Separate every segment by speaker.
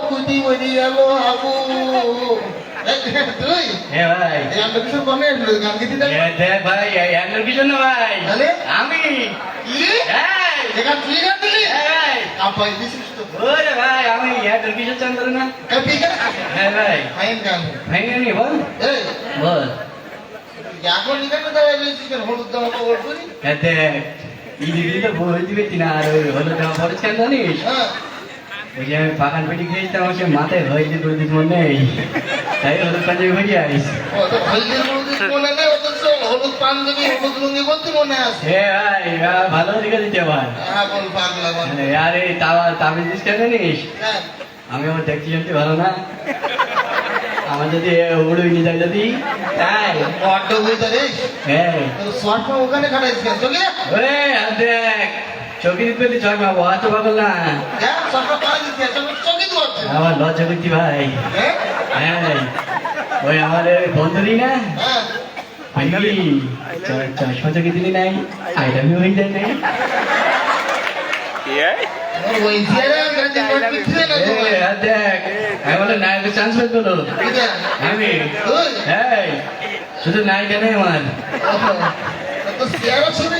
Speaker 1: খুদি বলি গেল আবু তুই
Speaker 2: হ্যাঁ ভাই
Speaker 1: গানটা কিছু কমে গান গেতে দেখ
Speaker 2: ভাই এই আঙ্গুল কি ভাই আমি
Speaker 1: গান তুই গান দিলি
Speaker 2: এই
Speaker 1: আপাই দিছিস তো
Speaker 2: ওরে ভাই আমি আঙ্গুল কিসের চন্দ্র না
Speaker 1: কপি গান
Speaker 2: হ্যাঁ ভাই
Speaker 1: ফাইন গান
Speaker 2: ভাই নি বল
Speaker 1: এই
Speaker 2: বল
Speaker 1: এখন এখানে দাঁড়াই রয়েছিস কেন হলুদ
Speaker 2: দেখ তো বই দিবে আর হলো জামা জানিস
Speaker 1: হ্যাঁ
Speaker 2: ওই যে আমি পাকান পেটি খেয়েছিলাম সে মাথায় হয়ে দিতে বই মনে নেই তাই হলুদ পাঞ্জাবি হয়ে আইস
Speaker 1: ও তো হলদির হলুদ মনে নেই অথচ হলুদ পাঞ্জাবি হলুদ লুঙ্গি বলতে মনে আছে।
Speaker 2: হে ভালো দিকে দিতে আমার
Speaker 1: বল পাগলা বল
Speaker 2: আরে তাওয়া তাবিজ জানিস আমি আমার দেখছি শুনতে ভালো না। আমার যদি উড়ে নিয়ে যায় যদি তাই।
Speaker 1: বুঝতে রে।
Speaker 2: হ্যাঁ।
Speaker 1: শর্ট ওখানে খাটাইছিস
Speaker 2: দেখ। চৌকি দিতে পেলে ছয় মাবো হাত পাগল না।
Speaker 1: হ্যাঁ দিতে
Speaker 2: আমার লজ্জা করছি ভাই।
Speaker 1: হ্যাঁ
Speaker 2: হ্যাঁ ওই আমার ওই বন্ধুরই না?
Speaker 1: হ্যাঁ।
Speaker 2: ফাইনালি চশমা চোখে দিলি নাই আইডামি হয়ে যায় নাই
Speaker 1: ওই না তো
Speaker 2: দেখ চান্স
Speaker 1: বুঝা
Speaker 2: আমি হ্যাঁ শুধু নায়িকা নেই আমার
Speaker 1: তো শুনে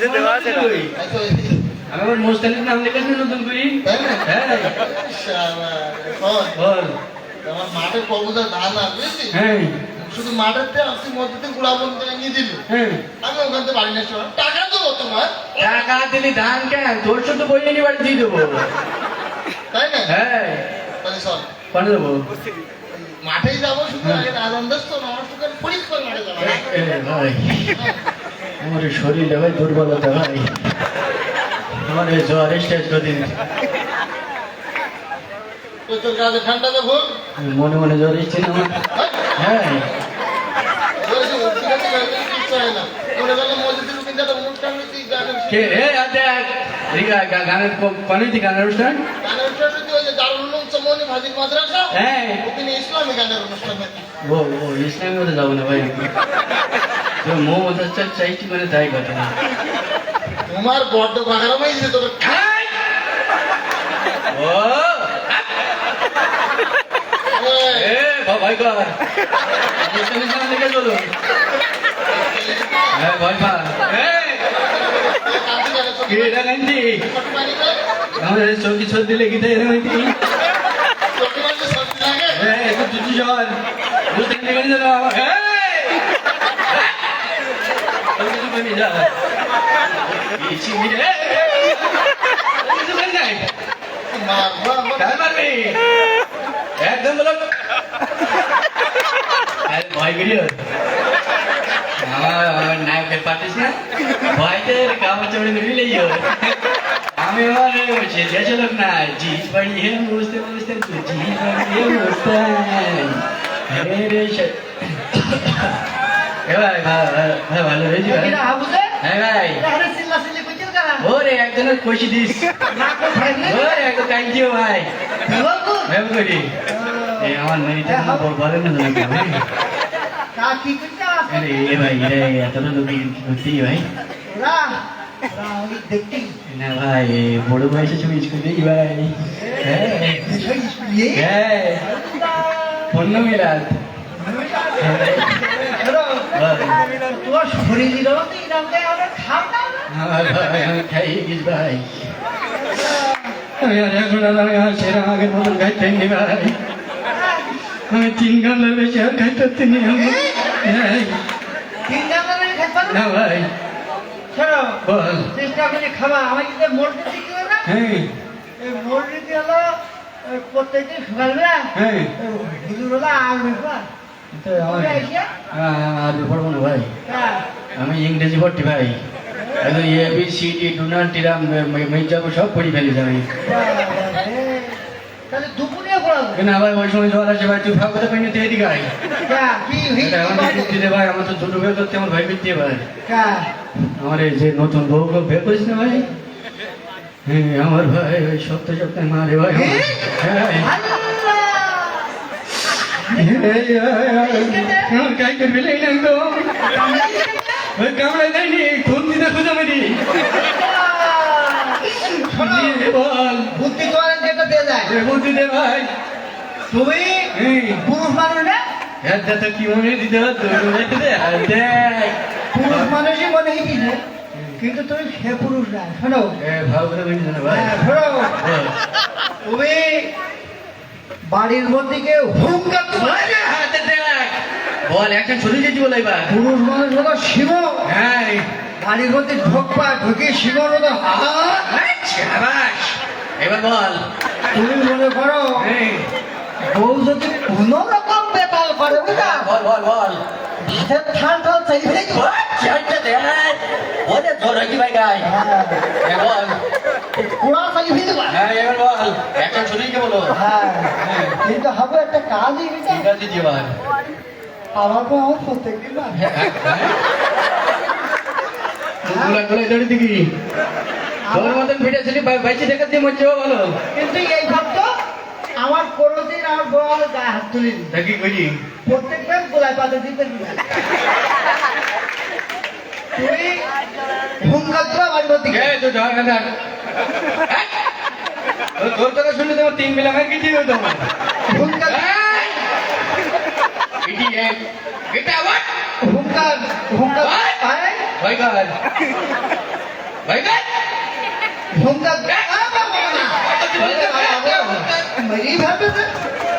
Speaker 2: পেছন দেওয়া আছে না।
Speaker 1: আচ্ছা,
Speaker 2: আমার মোস্তানির নাম লিখেছি নতুন করি? হ্যাঁ। বল।
Speaker 1: আমার মাঠে কবুতর ধান বুঝলি
Speaker 2: হ্যাঁ।
Speaker 1: শুধু থেকে আপনি মধ্যে গুড়া বন্ধ নিয়ে দিল
Speaker 2: হ্যাঁ।
Speaker 1: আমি ওখান থেকে বাড়ি নিয়ে টাকা দেবো তোমার
Speaker 2: টাকা দিলি ধান কেন? তোর শুধু বই নিয়ে বাড়ি দিয়ে দেবো।
Speaker 1: তাই না?
Speaker 2: হ্যাঁ।
Speaker 1: তাহলে শোন
Speaker 2: কোন দেবো।
Speaker 1: মাঠেই যাব শুধু
Speaker 2: হ্যাঁ।
Speaker 1: আগে আনন্দ তো আমার সঙ্গে পরীক্ষা মাঠে যাব।
Speaker 2: ভাই। আমার শরীরে ভাই দুর্বলতা ভাই আমার এই জ্বর কদিন
Speaker 1: ঠান্ডা দেবো
Speaker 2: মনে মনে জ্বর এসছে না হ্যাঁ। গানের দিকে গানের অনুষ্ঠান? হ্যাঁ।
Speaker 1: ইসলামী গানের অনুষ্ঠান
Speaker 2: ও মধ্যে যাব না ভাই। তো মো মতো চাইছি মানে তাই কথা
Speaker 1: তোমার বড্ড বাগানো
Speaker 2: ও! কর ইসলামের সামনে থেকে চলো হ্যাঁ ভয় পা এটা আমাদের চৌকি ছোট দিলে গীতা এরকম হইতি হ্যাঁ একটু দুটি জ্বর। বুঝতে গেলে যেন আমার হ্যাঁ আমি কিছু করি যা এই চিংড়ি রে আমি কিছু করি নাই কার মারবি একদম বলো আরে ভয় করিও আমার আমার নায়কের পাঠিস না ভয়তে কাপড় চড়ে নিবি লইও আমি আমার সে দেশে লোক না জিস বাড়ি হে বুঝতে বুঝতে তো জিস বাড়ি ভালো হয়েছি ভাই। হ্যাঁ ভাই। ওরে একজনের কষি দিস। ওরে একটু কাইজিও ভাই। ভেব করি আমার মেয়েটা না ভাই। এ ভাই রে এতটা লোক করতেই ভাই। না ভাই বড় বয়সে ছবি স্কুল ভাই। হ্যাঁ। হ্যাঁ পূর্ণ মিলাদ আমি তিন গামলার বেশি আর খাইতে তিনি না ভাই বল
Speaker 3: চেষ্টা করে খাবা আমার কিন্তু মোটর দিকে না
Speaker 2: হ্যাঁ।
Speaker 3: এই মোটরটি হলো প্রত্যেকদিন সকালবেলা
Speaker 2: হ্যাঁ
Speaker 3: আর
Speaker 2: আর পড়ব না ভাই
Speaker 3: হ্যাঁ
Speaker 2: আমি ইংরেজি পড়ছি ভাই। এ বি সি ডি ডুনান টিরাম মেজাবো সব পড়ি ফেলি আবার ওই সময় জল আসে ভাই তুই ভাব কথা নিতে এদিকে আয়।
Speaker 3: হ্যাঁ,
Speaker 2: ভাই আমার তো ছোট বিয়ে করতে আমার ভাই ভাই।
Speaker 3: হ্যাঁ
Speaker 2: আমার এই যে নতুন বউ বিয়ে করিস না ভাই? হ্যাঁ আমার ভাই ওই সপ্তাহে সপ্তাহে মারে ভাই হ্যাঁ? আমার কাই করবি তো ওই কামড়াই দেয়নি খুন দিতে খুঁজে মেরি বল
Speaker 3: বুদ্ধি তোমার যেটা দিয়ে যায়
Speaker 2: বুদ্ধি দে ভাই
Speaker 3: তুমি পুরুষ মানুষ না
Speaker 2: হ্যাঁ তো কি মনে দিতে দেখ
Speaker 3: পুরুষ মানুষই মনে কিন্তু তুমি সে পুরুষ না শোনো
Speaker 2: ভাব করে
Speaker 3: বাড়ির মধ্যে কেউ হুঙ্কার
Speaker 2: হাতে দেখ। বল একটা ছুরি যেতে বল এবার?
Speaker 3: পুরুষ মানুষ হলো শিব।
Speaker 2: হ্যাঁ
Speaker 3: বাড়ির মধ্যে ঢোকবা ঢুকে শিবর হাত।
Speaker 2: শাবাশ এবার বল।
Speaker 3: তুমি মনে করো বউ যদি কোনো রকম বেতাল করে বুঝা
Speaker 2: বল বল বল।
Speaker 3: ঠান ঠান ফেলে
Speaker 2: বল, চারটে দে। ওদের ধর কি ভাই গাই এ বল।
Speaker 3: কোড়া ফেলে
Speaker 2: হ্যাঁ এবার বল। একটা ছুরি কে বলো
Speaker 3: হ্যাঁ কিন্তু হবে একটা কাজই।
Speaker 2: আছে জীবন
Speaker 3: আমার তো আমার প্রত্যেকদিন না।
Speaker 2: গুলা গুলা তোর মতন ভিড়ে ছিলি বাইচে দেখার দিয়ে ভালো
Speaker 3: কিন্তু এই ভাবতো আমার কোনোদিন আমার বউ গায়ে হাত তুলিনি।
Speaker 2: তা কি করি
Speaker 3: প্রত্যেকবার গোলায় পাতে দিতে হুঙ্কার মধ্যে
Speaker 2: তোর কথা শুনলে তোমার তিন বেলা খাই কিছু হতো না
Speaker 3: হুঙ্কার হুঙ্কার হুঙ্কার হুঙ্কার হুঙ্কার मेरी भाभी